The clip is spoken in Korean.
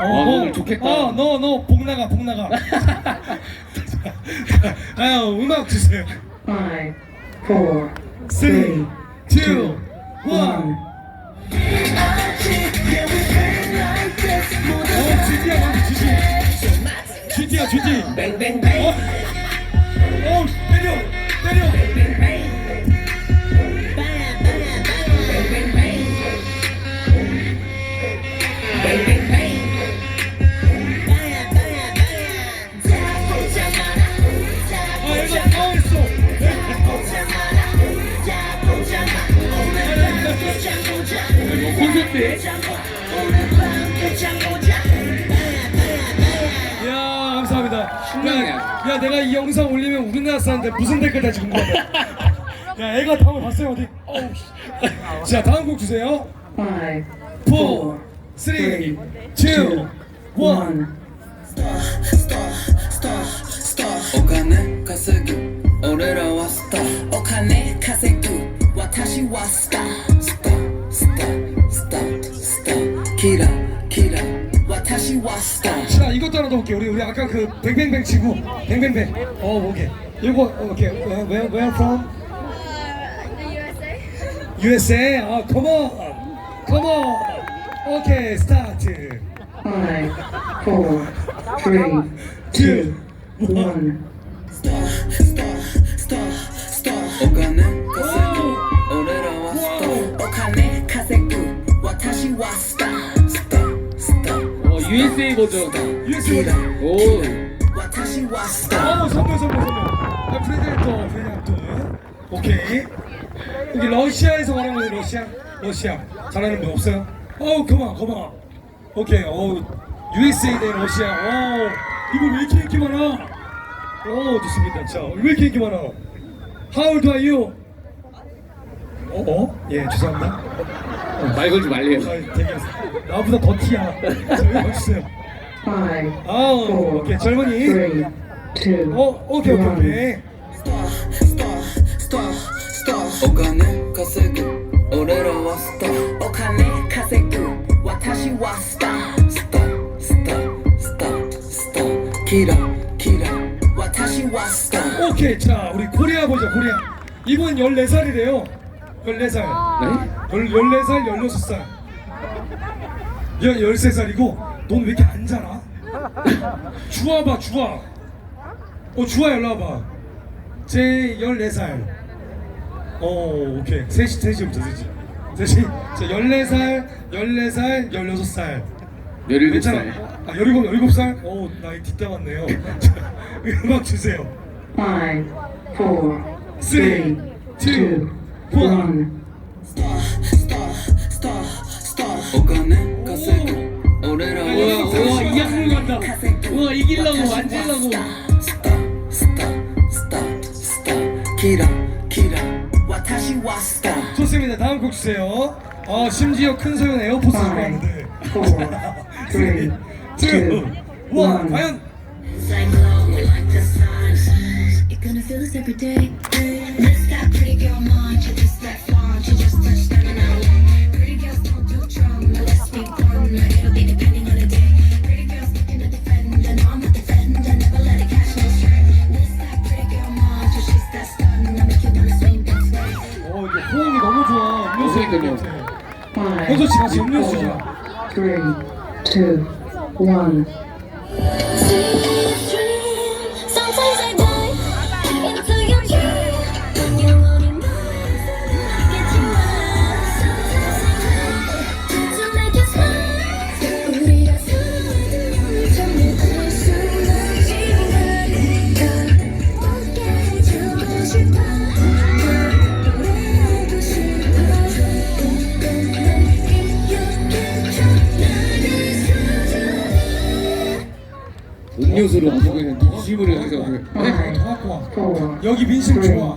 아, 오늘 좋겠다. 어, 너, 너, 복 나가, 복 나가. 아유, 음악 주세요. Five, four, Three, three, two, one. 어, GT야, 먼저 GT. GT야, GT. 어, 어, 때려, 때려. 이야, 감사합니다. 신나네. 야, 야, 내가 이 영상 올리면 우리나라 사람들 무슨 댓글 달지 궁금하다. 야, 애가 다음을 봤어요, 어디? 어우, 씨. 자, 다음 곡 주세요. five, 4, 3, 2, 1. 오가네 가세구 오래라 왔다 오카네 가세구 와타시 스타 자 이것도 하나 더 볼게 우리 우리 아까 그 뱅뱅뱅 친구 뱅뱅뱅. 어 오케이. 이거 오케이. where, where, where from? the USA. USA? 어 come on. Come on. 오케이 스타트. 5 4 3 2 1 USA 버전 USA. 오 와타시 왔다 어, 선물, 선물, 선물. 아, 프레젠토, 프레젠토. 오케이. 여기 러시아에서 말하는 거예요, 러시아? 러시아. 잘하는 분 없어요? 어우, 그만, 그만. 오케이, 어우, USA 대 러시아. 어, 이거 왜 이렇게 인기 많아? 오, 좋습니다. 자, 왜 이렇게 인기 많아? How old are you? 어, 어? 예, 죄송합니다. 말 걸지 말래요 아, 되게, 나보다 더 티야. 저기 와주세요. Five, 아우, four, 오케이, 젊은이. three, two, 어, 오케이, 오케이, 오케이. 오가네 가세구 오래라 왔다 오카네 가세구 와타시 왔다 스타 스타 스타 스타 키라 키라 와타시 왔다 오케이 자 우리 코리아 보자 코리아 이분 14살이래요 14살. 네? 14살, 16살. 야, 13살이고, 넌 왜 이렇게 안 자라? 주아 봐, 주아. 어, 주아 연락 와봐. 제 14살. 어, 오케이. 3시, 3시부터 3시. 3시. 제 14살, 14살, 16살. 17살. 아, 17, 17살? 어, 나이 뒷담 왔네요. 음악 주세요. 5, 4, 3, 2, 꽝 오가네 좋습니다 다음 곡 주세요 어 심지어 큰 소연 에어포스 5, 4 3 2 1 과연 You're gonna feel this every day. This that pretty girl mind, you just that flaunt, you just touched down in LA. Pretty girls don't do drama, let's be blunt, it'll be depending on the day. Pretty girls looking to defend, and I'm not defending, never let it catch no stray. This that pretty girl mind, you she's that stun, I make you wanna swing that way. 어, 이게 호응이 너무 좋아. 음료수 그러니까요. Five, 현서 씨 같이 음료수 four, 주자. three, two, one. 음료수로 아주 그냥 민심을 해서. Four, 여기 민심 좋아.